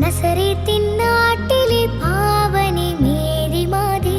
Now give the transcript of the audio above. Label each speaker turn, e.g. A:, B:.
A: നസറേത്തിൻ നാട്ടിലെ പാവനി മേരി മാതേ